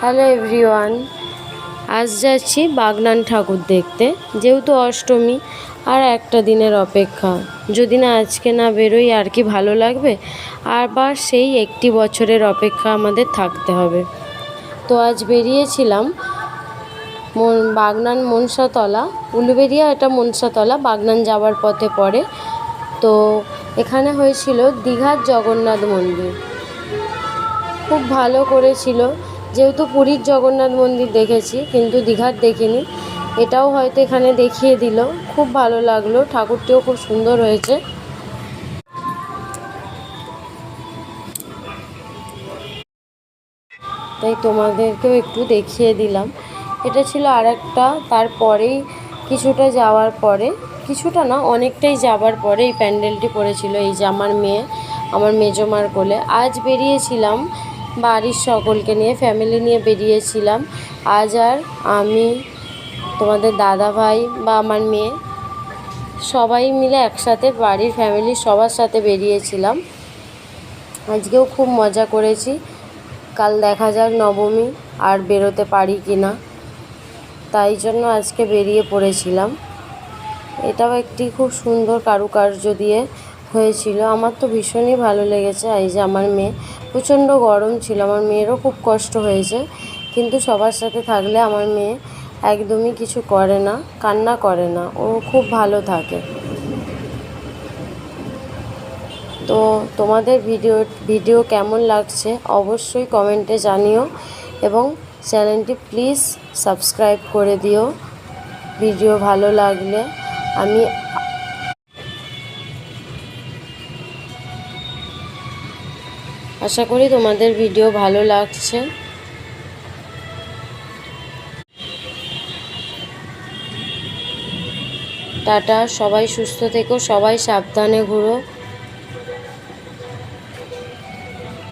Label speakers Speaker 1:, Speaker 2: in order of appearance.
Speaker 1: Hello everyone আজ যাচ্ছি বাগনান ঠাকুর দেখতে, যেহেতু অষ্টমী আর একটা দিনের অপেক্ষা। যদি না আজকে না বেরোই, আর কি ভালো লাগবে? আর বা সেই একটি বছরের অপেক্ষা আমাদের থাকতে হবে। তো আজ বেরিয়েছিলাম মন- বাগনান মনসাতলা। উলুবেরিয়া এটা মনসাতলা, বাগনান যাওয়ার পথে পড়ে। তো এখানে হয়েছিল দীঘার জগন্নাথ মন্দির। খুব ভালো করেছিল। যেহেতু পুরীর জগন্নাথ মন্দির দেখেছি, কিন্তু দীঘার দেখিনি। এটাও হয়তো এখানে দেখিয়ে দিল। খুব ভালো লাগল। ঠাকুরটিও খুব সুন্দর হয়েছে। তাই তোমাদেরকেও একটু দেখিয়ে দিলাম। এটা ছিল আরেকটা, তারপরেই কিছুটা যাওয়ার পরে, কিছুটা না, অনেকটাই যাবার পরে এই প্যান্ডেলটি পড়েছিল। এই যে আমার মেয়ে, আমার মেজমার কোলে। আজ বেরিয়েছিলাম বাড়ির সকলকে নিয়ে ফ্যামিলি নিয়ে বেরিয়েছিলাম। আজ আর আমি, তোমাদের দাদা ভাই বা আমার মেয়ে, সবাই মিলে একসাথে বাড়ির ফ্যামিলির সবার সাথে বেরিয়েছিলাম। আজকেও খুব মজা করেছি। কাল দেখা যাক নবমী আর বেরোতে পারি কি না তাই জন্য আজকে বেরিয়ে পড়েছিলাম। এটাও একটি খুব সুন্দর কারুকার্য দিয়ে হয়েছিল। আমার তো ভীষণই ভালো লেগেছে। এই যে আমার মেয়ে, প্রচণ্ড গরম ছিল। আমার মেয়েরও খুব কষ্ট হয়েছে। কিন্তু সবার সাথে থাকলে আমার মেয়ে একদমই কিছু করে না, কান্না করে না। ও খুব ভালো থাকে। তো তোমাদের ভিডিও ভিডিও কেমন লাগছে অবশ্যই কমেন্টে জানিও এবং চ্যানেলটি প্লিজ সাবস্ক্রাইব করে দিও। ভিডিও ভালো লাগলে আমি আশা করি তোমাদের ভিডিও ভালো লাগছে। টাটা সবাই সুস্থ থেকো সবাই সাবধানে ঘুরো।